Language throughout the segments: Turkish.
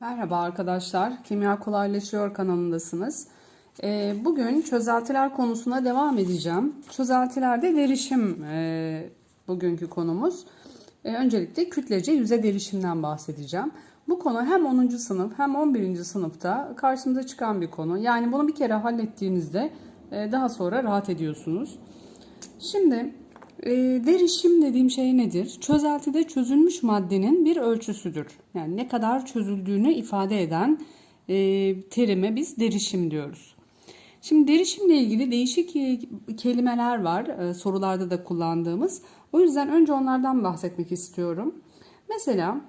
Merhaba arkadaşlar, Kimya Kolaylaşıyor kanalındasınız. Ee, bugün çözeltiler konusuna devam edeceğim. Çözeltilerde derişim e, bugünkü konumuz. E, öncelikle kütlece yüze derişimden bahsedeceğim. Bu konu hem 10. sınıf hem 11. sınıfta karşımıza çıkan bir konu. Yani bunu bir kere hallettiğinizde e, daha sonra rahat ediyorsunuz. Şimdi e, derişim dediğim şey nedir? Çözeltide çözülmüş maddenin bir ölçüsüdür. Yani ne kadar çözüldüğünü ifade eden e, terime biz derişim diyoruz. Şimdi derişimle ilgili değişik e, kelimeler var e, sorularda da kullandığımız. O yüzden önce onlardan bahsetmek istiyorum. Mesela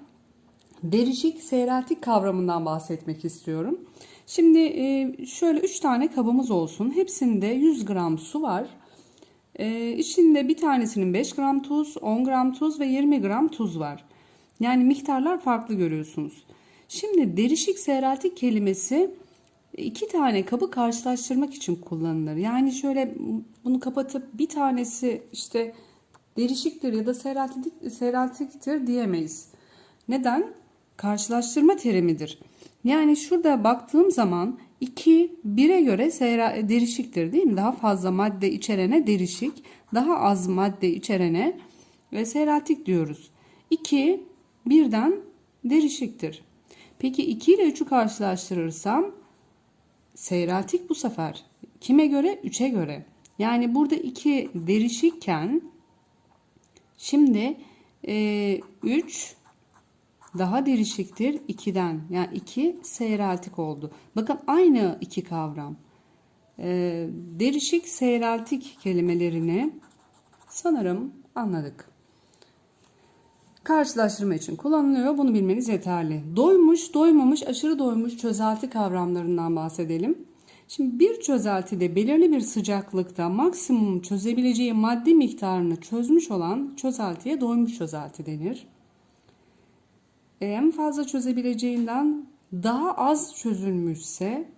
derişik seyreltik kavramından bahsetmek istiyorum. Şimdi e, şöyle 3 tane kabımız olsun. Hepsinde 100 gram su var. Ee, içinde bir tanesinin 5 gram tuz, 10 gram tuz ve 20 gram tuz var. Yani miktarlar farklı görüyorsunuz. Şimdi derişik seyreltik kelimesi iki tane kabı karşılaştırmak için kullanılır. Yani şöyle bunu kapatıp bir tanesi işte derişiktir ya da seyreltik, seyreltiktir diyemeyiz. Neden? Karşılaştırma terimidir. Yani şurada baktığım zaman 2 1'e göre seyra, derişiktir değil mi? Daha fazla madde içerene derişik, daha az madde içerene ve seyreltik diyoruz. 2 birden derişiktir. Peki 2 ile 3'ü karşılaştırırsam seyreltik bu sefer. Kime göre? 3'e göre. Yani burada 2 derişikken şimdi 3 e, daha derişiktir 2'den. Yani 2 seyreltik oldu. Bakın aynı iki kavram. Ee, derişik seyreltik kelimelerini sanırım anladık. Karşılaştırma için kullanılıyor. Bunu bilmeniz yeterli. Doymuş, doymamış, aşırı doymuş çözelti kavramlarından bahsedelim. Şimdi bir çözeltide belirli bir sıcaklıkta maksimum çözebileceği madde miktarını çözmüş olan çözeltiye doymuş çözelti denir en fazla çözebileceğinden daha az çözülmüşse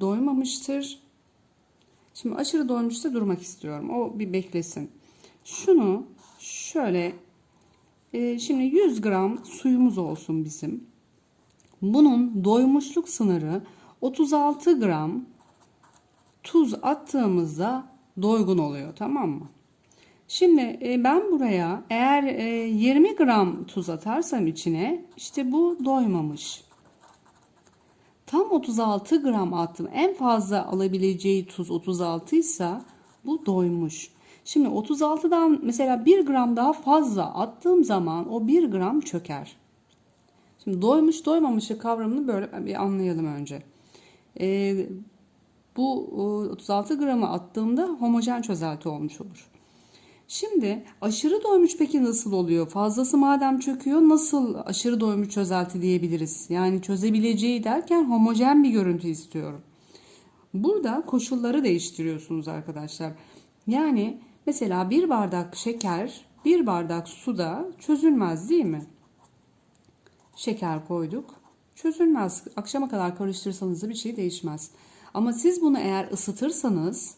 doymamıştır. Şimdi aşırı doymuşsa durmak istiyorum. O bir beklesin. Şunu şöyle e, şimdi 100 gram suyumuz olsun bizim. Bunun doymuşluk sınırı 36 gram tuz attığımızda doygun oluyor tamam mı? Şimdi e, ben buraya eğer 20 e, gram tuz atarsam içine işte bu doymamış. Tam 36 gram attım. En fazla alabileceği tuz 36 ise bu doymuş. Şimdi 36'dan mesela 1 gram daha fazla attığım zaman o 1 gram çöker. Şimdi doymuş doymamışı kavramını böyle bir anlayalım önce. Ee, bu 36 gramı attığımda homojen çözelti olmuş olur. Şimdi aşırı doymuş peki nasıl oluyor? Fazlası madem çöküyor nasıl aşırı doymuş çözelti diyebiliriz? Yani çözebileceği derken homojen bir görüntü istiyorum. Burada koşulları değiştiriyorsunuz arkadaşlar. Yani mesela bir bardak şeker bir bardak suda çözülmez değil mi? Şeker koyduk. Çözülmez. Akşama kadar karıştırsanız da bir şey değişmez. Ama siz bunu eğer ısıtırsanız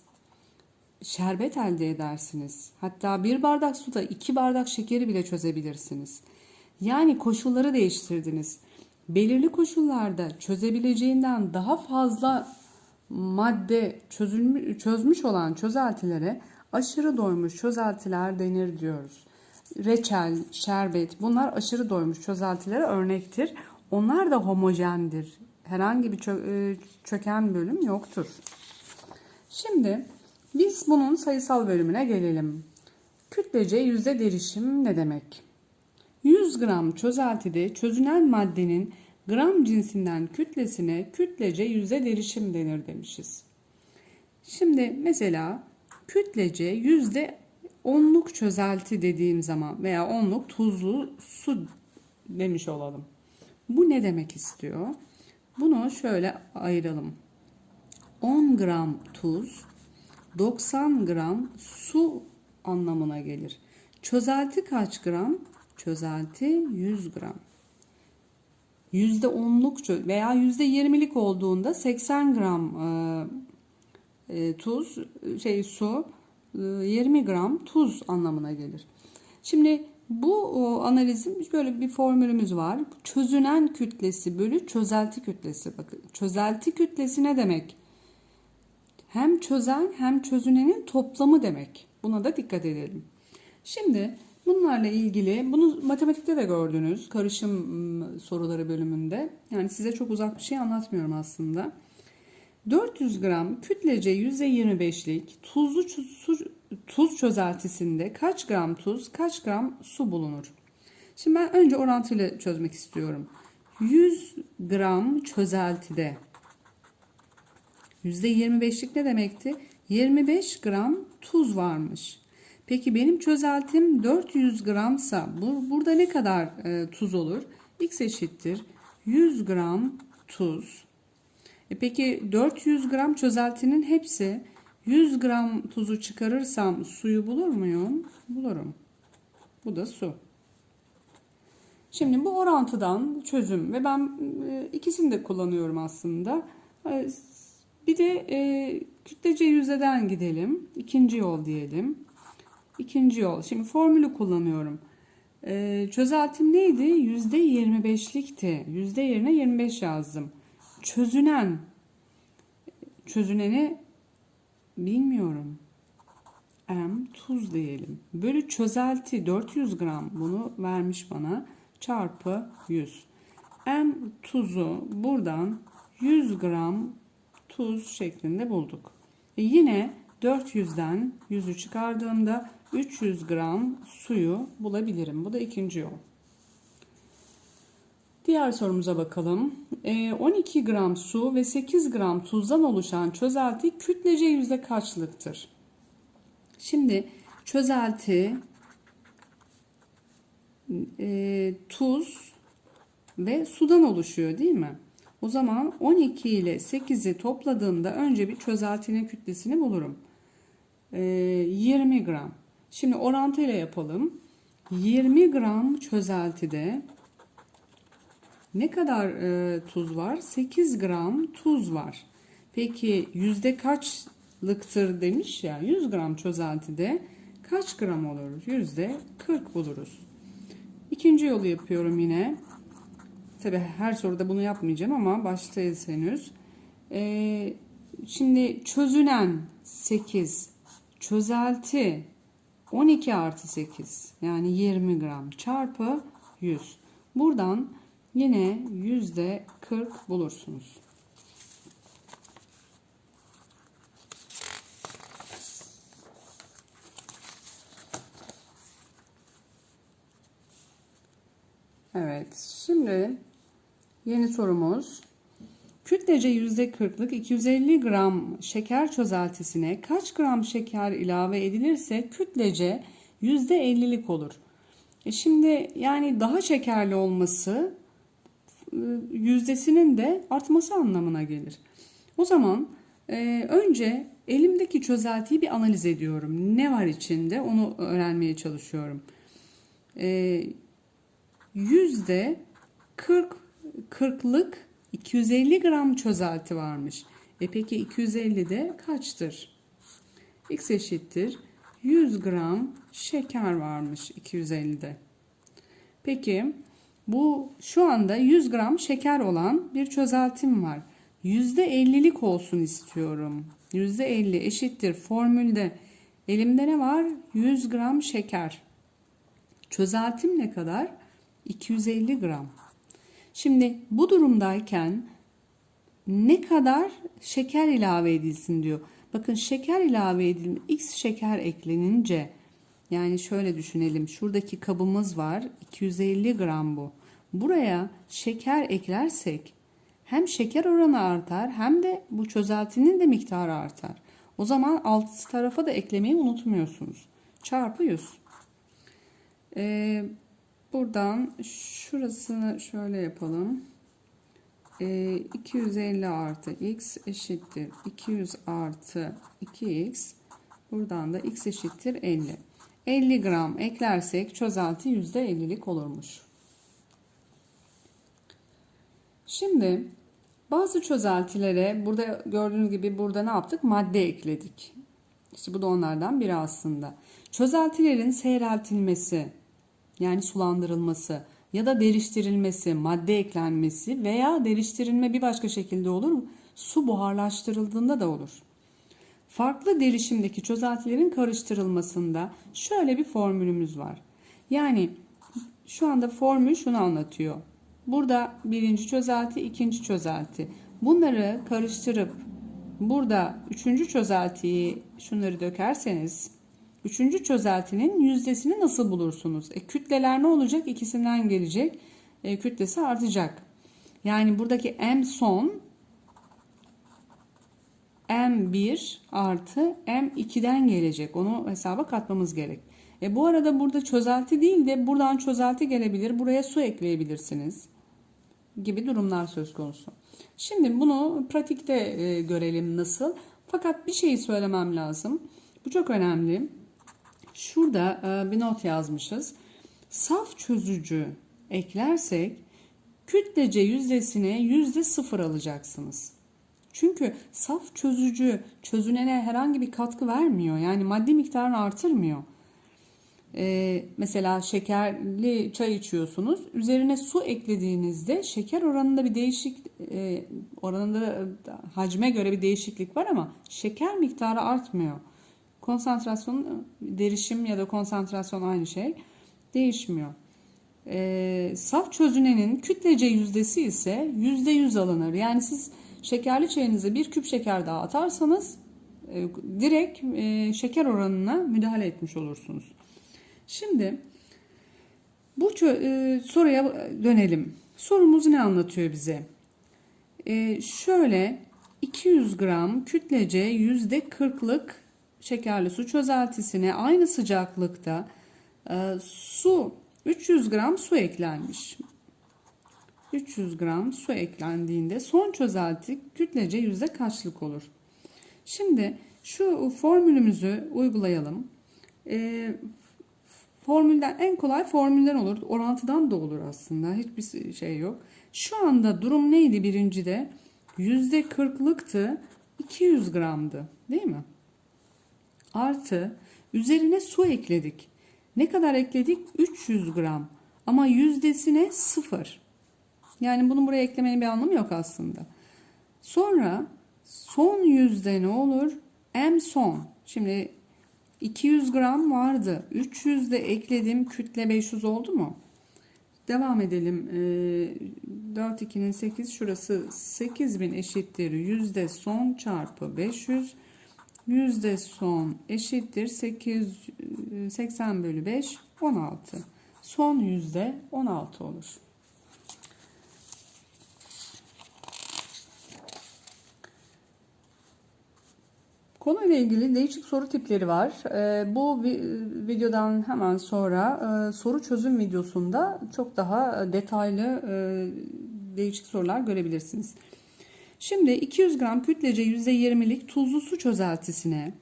şerbet elde edersiniz. Hatta bir bardak suda iki bardak şekeri bile çözebilirsiniz. Yani koşulları değiştirdiniz. Belirli koşullarda çözebileceğinden daha fazla madde çözülmüş, çözmüş olan çözeltilere aşırı doymuş çözeltiler denir diyoruz. Reçel, şerbet bunlar aşırı doymuş çözeltilere örnektir. Onlar da homojendir. Herhangi bir e, çöken bölüm yoktur. Şimdi biz bunun sayısal bölümüne gelelim. Kütlece yüzde derişim ne demek? 100 gram çözeltide çözünen maddenin gram cinsinden kütlesine kütlece yüzde derişim denir demişiz. Şimdi mesela kütlece yüzde onluk çözelti dediğim zaman veya onluk tuzlu su demiş olalım. Bu ne demek istiyor? Bunu şöyle ayıralım. 10 gram tuz 90 gram su anlamına gelir. Çözelti kaç gram? Çözelti 100 gram. %10'luk veya %20'lik olduğunda 80 gram e, e, tuz şey su 20 e, gram tuz anlamına gelir. Şimdi Bu o, analizin böyle bir formülümüz var. Çözünen kütlesi bölü çözelti kütlesi. Bakın çözelti kütlesi ne demek? Hem çözen hem çözünenin toplamı demek. Buna da dikkat edelim. Şimdi bunlarla ilgili bunu matematikte de gördünüz. Karışım ım, soruları bölümünde. Yani size çok uzak bir şey anlatmıyorum aslında. 400 gram kütlece %25'lik tuzlu su, tuz çözeltisinde kaç gram tuz, kaç gram su bulunur? Şimdi ben önce orantılı çözmek istiyorum. 100 gram çözeltide %25'lik ne demekti? 25 gram tuz varmış. Peki benim çözeltim 400 gramsa bu, burada ne kadar e, tuz olur? X eşittir 100 gram tuz. E peki 400 gram çözeltinin hepsi 100 gram tuzu çıkarırsam suyu bulur muyum? Bulurum. Bu da su. Şimdi bu orantıdan çözüm ve ben e, ikisini de kullanıyorum aslında. Bir de e, kütlece yüzdeden gidelim. İkinci yol diyelim. İkinci yol. Şimdi formülü kullanıyorum. E, çözeltim neydi? Yüzde 25'likti. Yüzde yerine 25 yazdım. Çözünen. Çözüneni bilmiyorum. M tuz diyelim. Bölü çözelti 400 gram bunu vermiş bana. Çarpı 100. M tuzu buradan 100 gram tuz şeklinde bulduk. E yine 400'den 100'ü çıkardığımda 300 gram suyu bulabilirim. Bu da ikinci yol. Diğer sorumuza bakalım. E, 12 gram su ve 8 gram tuzdan oluşan çözelti kütlece yüzde kaçlıktır? Şimdi çözelti, e, tuz ve sudan oluşuyor değil mi? O zaman 12 ile 8'i topladığımda önce bir çözeltinin kütlesini bulurum. E, 20 gram. Şimdi orantıyla yapalım. 20 gram çözeltide ne kadar e, tuz var? 8 gram tuz var. Peki yüzde kaçlıktır demiş ya 100 gram çözeltide kaç gram olur? Yüzde 40 buluruz. İkinci yolu yapıyorum yine. Tabi her soruda bunu yapmayacağım ama baştayız henüz. E, şimdi çözünen 8, çözelti 12 artı 8 yani 20 gram çarpı 100. Buradan yine yüzde 40 bulursunuz. Evet, şimdi yeni sorumuz. Kütlece %40'lık 250 gram şeker çözeltisine kaç gram şeker ilave edilirse kütlece %50'lik olur. E şimdi yani daha şekerli olması e, yüzdesinin de artması anlamına gelir. O zaman e, önce elimdeki çözeltiyi bir analiz ediyorum. Ne var içinde onu öğrenmeye çalışıyorum. E, yüzde 40 40'lık 250 gram çözelti varmış. E peki 250 de kaçtır? X eşittir 100 gram şeker varmış 250'de. Peki bu şu anda 100 gram şeker olan bir çözeltim var. %50'lik olsun istiyorum. %50 eşittir formülde. Elimde ne var? 100 gram şeker. Çözeltim ne kadar? 250 gram. Şimdi bu durumdayken ne kadar şeker ilave edilsin diyor. Bakın şeker ilave edilme x şeker eklenince yani şöyle düşünelim. Şuradaki kabımız var. 250 gram bu. Buraya şeker eklersek hem şeker oranı artar hem de bu çözeltinin de miktarı artar. O zaman alt tarafa da eklemeyi unutmuyorsunuz. Çarpı 100. Ee, buradan şurasını şöyle yapalım. Ee, 250 artı x eşittir 200 artı 2x. Buradan da x eşittir 50. 50 gram eklersek çözelti %50'lik olurmuş. Şimdi bazı çözeltilere burada gördüğünüz gibi burada ne yaptık? Madde ekledik. İşte bu da onlardan biri aslında. Çözeltilerin seyreltilmesi yani sulandırılması ya da deriştirilmesi, madde eklenmesi veya deriştirilme bir başka şekilde olur. Su buharlaştırıldığında da olur. Farklı derişimdeki çözeltilerin karıştırılmasında şöyle bir formülümüz var. Yani şu anda formül şunu anlatıyor. Burada birinci çözelti, ikinci çözelti. Bunları karıştırıp burada üçüncü çözeltiyi şunları dökerseniz üçüncü çözeltinin yüzdesini nasıl bulursunuz? E, kütleler ne olacak? İkisinden gelecek. E, kütlesi artacak. Yani buradaki M son M1 artı M2'den gelecek. Onu hesaba katmamız gerek. E bu arada burada çözelti değil de buradan çözelti gelebilir. Buraya su ekleyebilirsiniz. Gibi durumlar söz konusu. Şimdi bunu pratikte e, görelim nasıl. Fakat bir şeyi söylemem lazım. Bu çok önemli. Şurada e, bir not yazmışız. Saf çözücü eklersek kütlece yüzdesine yüzde sıfır alacaksınız. Çünkü saf çözücü çözünene herhangi bir katkı vermiyor. Yani maddi miktarını artırmıyor. Ee, mesela şekerli çay içiyorsunuz. Üzerine su eklediğinizde şeker oranında bir değişik e, oranında hacme göre bir değişiklik var ama şeker miktarı artmıyor. Konsantrasyon derişim ya da konsantrasyon aynı şey değişmiyor. Ee, saf çözünenin kütlece yüzdesi ise yüzde yüz alınır. Yani siz şekerli çayınıza bir küp şeker daha atarsanız e, direkt e, şeker oranına müdahale etmiş olursunuz. Şimdi bu e, soruya dönelim. Sorumuz ne anlatıyor bize? E, şöyle 200 gram kütlece yüzde 40'lık şekerli su çözeltisine aynı sıcaklıkta e, su 300 gram su eklenmiş. 300 gram su eklendiğinde son çözelti kütlece yüzde kaçlık olur? Şimdi şu formülümüzü uygulayalım. E, formülden en kolay formülden olur. Orantıdan da olur aslında. Hiçbir şey yok. Şu anda durum neydi birincide? Yüzde kırklıktı. 200 gramdı. Değil mi? Artı üzerine su ekledik. Ne kadar ekledik? 300 gram. Ama yüzdesine sıfır. Yani bunu buraya eklemenin bir anlamı yok aslında. Sonra son yüzde ne olur? M son. Şimdi 200 gram vardı. 300 de ekledim. Kütle 500 oldu mu? Devam edelim. E, 4 2'nin 8 şurası 8000 eşittir. Yüzde son çarpı 500. Yüzde son eşittir 8, 80 bölü 5 16. Son yüzde 16 olur. Konuyla ilgili değişik soru tipleri var. Ee, bu videodan hemen sonra e, soru çözüm videosunda çok daha detaylı e, değişik sorular görebilirsiniz. Şimdi 200 gram kütlece %20'lik tuzlu su çözeltisine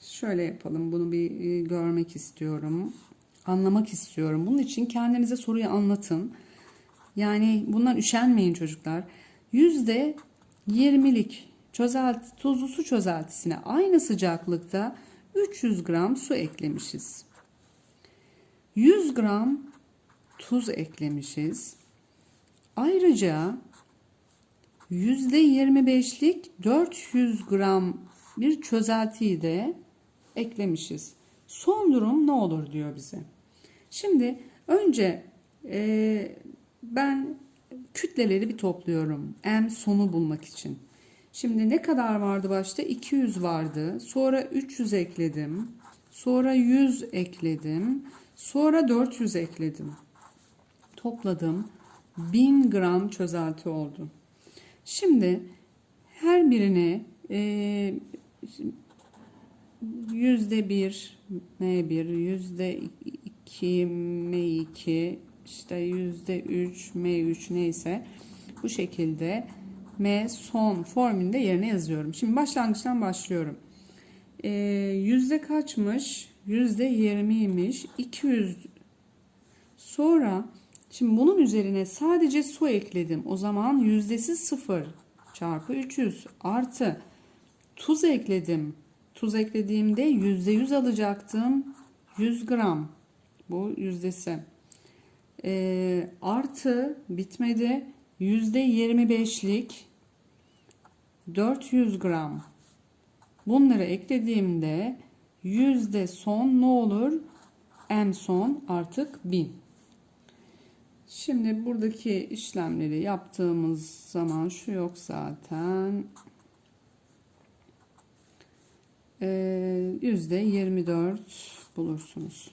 şöyle yapalım. Bunu bir e, görmek istiyorum. Anlamak istiyorum. Bunun için kendinize soruyu anlatın. Yani bundan üşenmeyin çocuklar. %20'lik çözelti, tuzlu su çözeltisine aynı sıcaklıkta 300 gram su eklemişiz. 100 gram tuz eklemişiz. Ayrıca %25'lik 400 gram bir çözeltiyi de eklemişiz. Son durum ne olur diyor bize. Şimdi önce e, ben kütleleri bir topluyorum. M sonu bulmak için. Şimdi ne kadar vardı başta? 200 vardı. Sonra 300 ekledim. Sonra 100 ekledim. Sonra 400 ekledim. Topladım. 1000 gram çözelti oldu. Şimdi her birine e, yüzde bir M1, yüzde iki M2, işte yüzde üç M3 neyse bu şekilde M son formülünde yerine yazıyorum. Şimdi başlangıçtan başlıyorum. E, yüzde kaçmış? Yüzde 20'ymiş. 200 sonra şimdi bunun üzerine sadece su ekledim. O zaman yüzdesi 0 çarpı 300 artı tuz ekledim. Tuz eklediğimde yüzde yüz alacaktım. 100 gram Bu yüzdesi. Ee, artı bitmedi. Yüzde 25'lik 400 gram. Bunları eklediğimde yüzde son ne olur? En son artık 1000. Şimdi buradaki işlemleri yaptığımız zaman şu yok zaten. Ee, Yüzde 24 bulursunuz.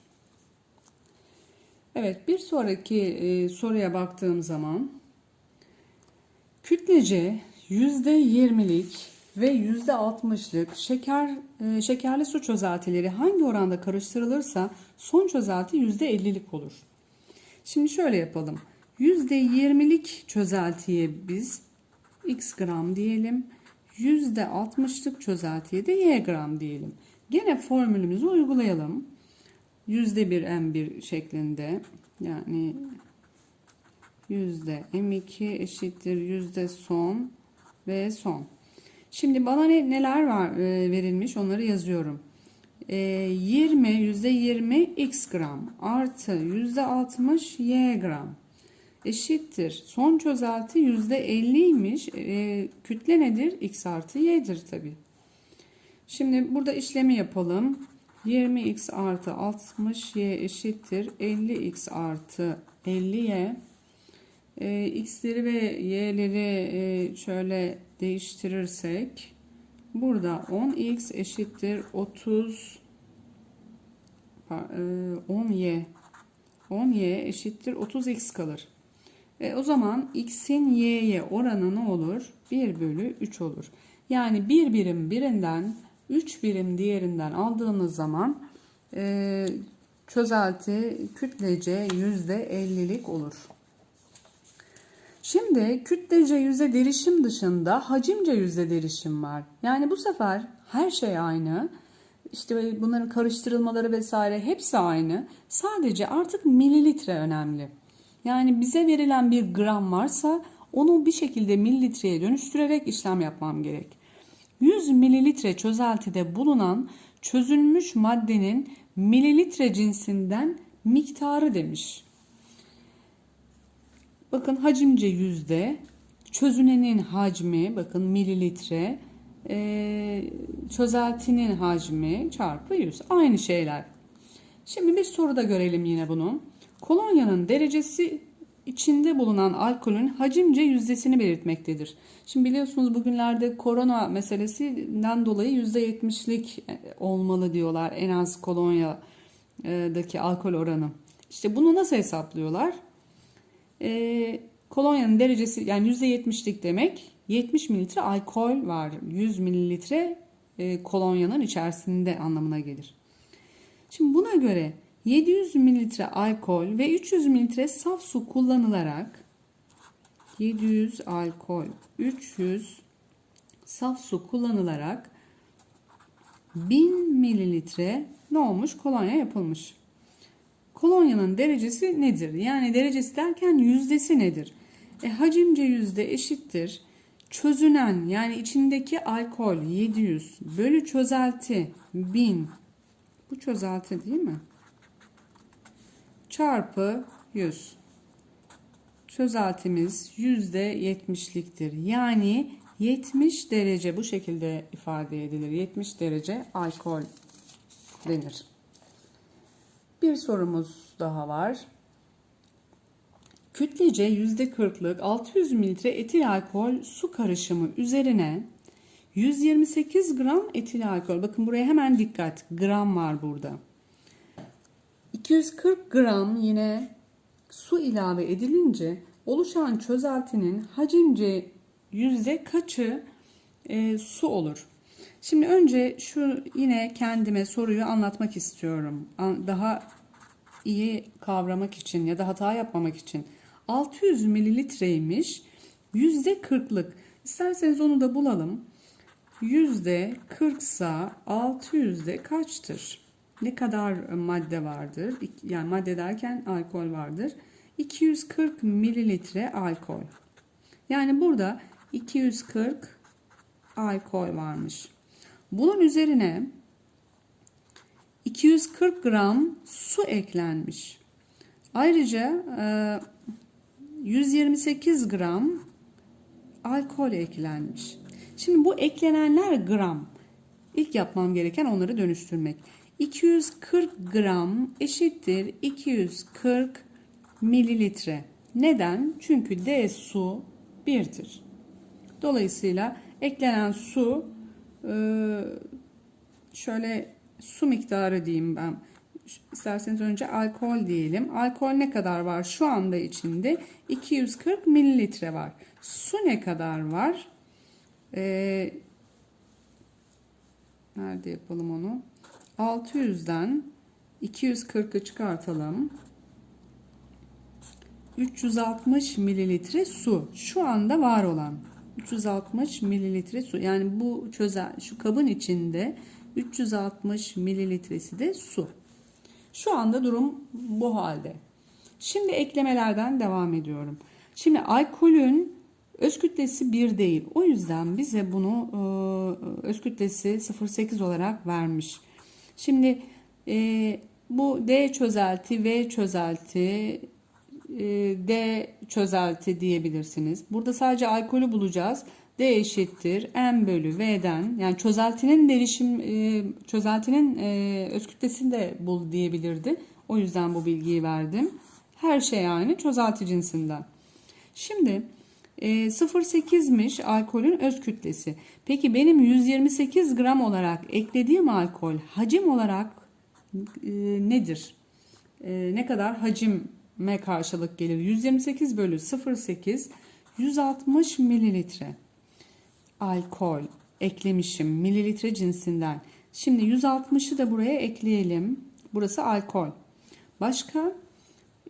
Evet bir sonraki e, soruya baktığım zaman kütlece yüzde 20'lik ve yüzde 60'lık şeker e, şekerli su çözeltileri hangi oranda karıştırılırsa son çözelti yüzde 50'lik olur. Şimdi şöyle yapalım. Yüzde 20'lik çözeltiye biz x gram diyelim. Yüzde 60'lık çözeltiye de y gram diyelim. Gene formülümüzü uygulayalım. Yüzde bir m1 şeklinde yani yüzde m2 eşittir son ve son. Şimdi bana ne, neler var e, verilmiş onları yazıyorum. E, 20 yüzde 20 x gram artı yüzde 60 y gram eşittir. Son çözelti yüzde 50'ymiş. E, kütle nedir? x artı y'dir tabi. Şimdi burada işlemi yapalım. 20x artı 60y eşittir 50x artı 50y. E, x'leri ve y'leri e, şöyle değiştirirsek burada 10x eşittir 30 e, 10y 10y eşittir 30x kalır. E, o zaman x'in y'ye oranı ne olur? 1 bölü 3 olur. Yani bir birim birinden 3 birim diğerinden aldığınız zaman e, çözelti kütlece %50'lik olur. Şimdi kütlece yüzde derişim dışında hacimce yüzde derişim var. Yani bu sefer her şey aynı. İşte bunların karıştırılmaları vesaire hepsi aynı. Sadece artık mililitre önemli. Yani bize verilen bir gram varsa onu bir şekilde mililitreye dönüştürerek işlem yapmam gerek. 100 mililitre çözeltide bulunan çözülmüş maddenin mililitre cinsinden miktarı demiş. Bakın hacimce yüzde, çözünenin hacmi bakın mililitre, e, çözeltinin hacmi çarpı 100 aynı şeyler. Şimdi bir soruda görelim yine bunu. Kolonyanın derecesi içinde bulunan alkolün hacimce yüzdesini belirtmektedir. Şimdi biliyorsunuz bugünlerde korona meselesinden dolayı %70'lik olmalı diyorlar en az kolonyadaki alkol oranı. İşte bunu nasıl hesaplıyorlar? Ee, kolonyanın derecesi yani %70'lik demek 70 mililitre alkol var. 100 mililitre e, kolonyanın içerisinde anlamına gelir. Şimdi buna göre 700 mililitre alkol ve 300 mililitre saf su kullanılarak 700 alkol, 300 saf su kullanılarak 1000 mililitre ne olmuş? Kolonya yapılmış. Kolonyanın derecesi nedir? Yani derecesi derken yüzdesi nedir? E, hacimce yüzde eşittir. Çözünen yani içindeki alkol 700 bölü çözelti 1000. Bu çözelti değil mi? Çarpı 100. Çözeltimiz %70'liktir. Yani 70 derece bu şekilde ifade edilir. 70 derece alkol denir. Bir sorumuz daha var. Kütlece %40'lık 600 mililitre etil alkol su karışımı üzerine 128 gram etil alkol. Bakın buraya hemen dikkat. Gram var burada. 240 gram yine su ilave edilince oluşan çözeltinin hacimce yüzde kaçı e, su olur? Şimdi önce şu yine kendime soruyu anlatmak istiyorum. Daha iyi kavramak için ya da hata yapmamak için. 600 mililitreymiş. Yüzde 40'lık. İsterseniz onu da bulalım. Yüzde 40 sa 600'de kaçtır? Ne kadar madde vardır? Yani madde derken alkol vardır. 240 mililitre alkol. Yani burada 240 alkol varmış. Bunun üzerine 240 gram su eklenmiş. Ayrıca e, 128 gram alkol eklenmiş. Şimdi bu eklenenler gram. İlk yapmam gereken onları dönüştürmek. 240 gram eşittir 240 mililitre. Neden? Çünkü D su 1'dir. Dolayısıyla eklenen su e, şöyle su miktarı diyeyim ben. İsterseniz önce alkol diyelim. Alkol ne kadar var? Şu anda içinde 240 mililitre var. Su ne kadar var? Ee, nerede yapalım onu? 600'den 240'ı çıkartalım. 360 mililitre su. Şu anda var olan 360 mililitre su. Yani bu çözel şu kabın içinde 360 mililitresi de su. Şu anda durum bu halde. Şimdi eklemelerden devam ediyorum. Şimdi alkolün öz kütlesi 1 değil. O yüzden bize bunu e, öz kütlesi 0.8 olarak vermiş. Şimdi e, bu D çözelti, V çözelti, D çözelti diyebilirsiniz. Burada sadece alkolü bulacağız. D eşittir M bölü V'den yani çözeltinin derişim e, çözeltinin e, öz kütlesini de bul diyebilirdi. O yüzden bu bilgiyi verdim. Her şey yani çözelti cinsinden. Şimdi e, 0.8'miş alkolün öz kütlesi. Peki benim 128 gram olarak eklediğim alkol hacim olarak e, nedir? E, ne kadar hacime karşılık gelir? 128 bölü 0.8 160 mililitre alkol eklemişim mililitre cinsinden. Şimdi 160'ı da buraya ekleyelim. Burası alkol. Başka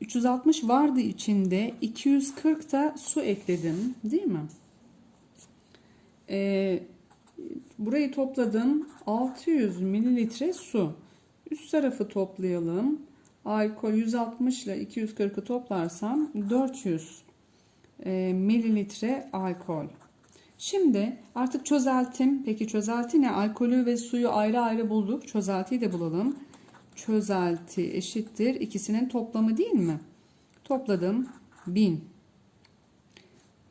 360 vardı içinde 240 da su ekledim değil mi? Ee, burayı topladım 600 mililitre su. Üst tarafı toplayalım. Alkol 160 ile 240'ı toplarsam 400 e, mililitre alkol. Şimdi artık çözeltim. Peki çözelti ne? Alkolü ve suyu ayrı ayrı bulduk. Çözeltiyi de bulalım. Çözelti eşittir. ikisinin toplamı değil mi? Topladım. 1000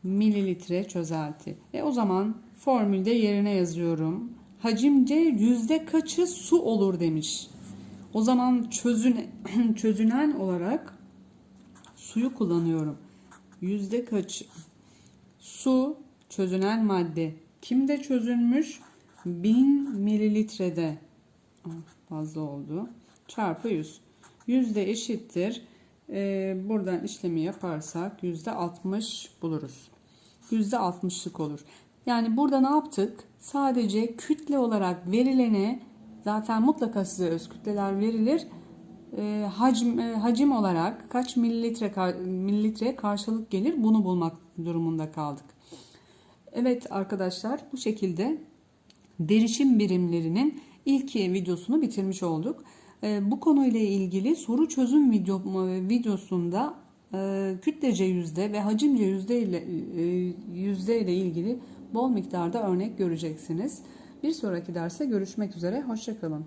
mililitre çözelti. E o zaman formülde yerine yazıyorum. Hacimce yüzde kaçı su olur demiş. O zaman çözün, çözünen olarak suyu kullanıyorum. Yüzde kaç? Su çözünen madde. Kimde çözülmüş? 1000 mililitrede. Ah, Fazla oldu. Çarpı 100. Yüzde eşittir. Ee, buradan işlemi yaparsak yüzde 60 buluruz. Yüzde 60'lık olur. Yani burada ne yaptık? Sadece kütle olarak verilene zaten mutlaka size öz kütleler verilir. Ee, hacim, e, hacim olarak kaç mililitre kar- mililitreye karşılık gelir bunu bulmak durumunda kaldık. Evet arkadaşlar bu şekilde derişim birimlerinin ilk videosunu bitirmiş olduk. Ee, Bu konuyla ilgili soru çözüm video, videosunda e, kütlece yüzde ve hacimce yüzde ile, e, yüzde ile ilgili bol miktarda örnek göreceksiniz. Bir sonraki derse görüşmek üzere. Hoşçakalın.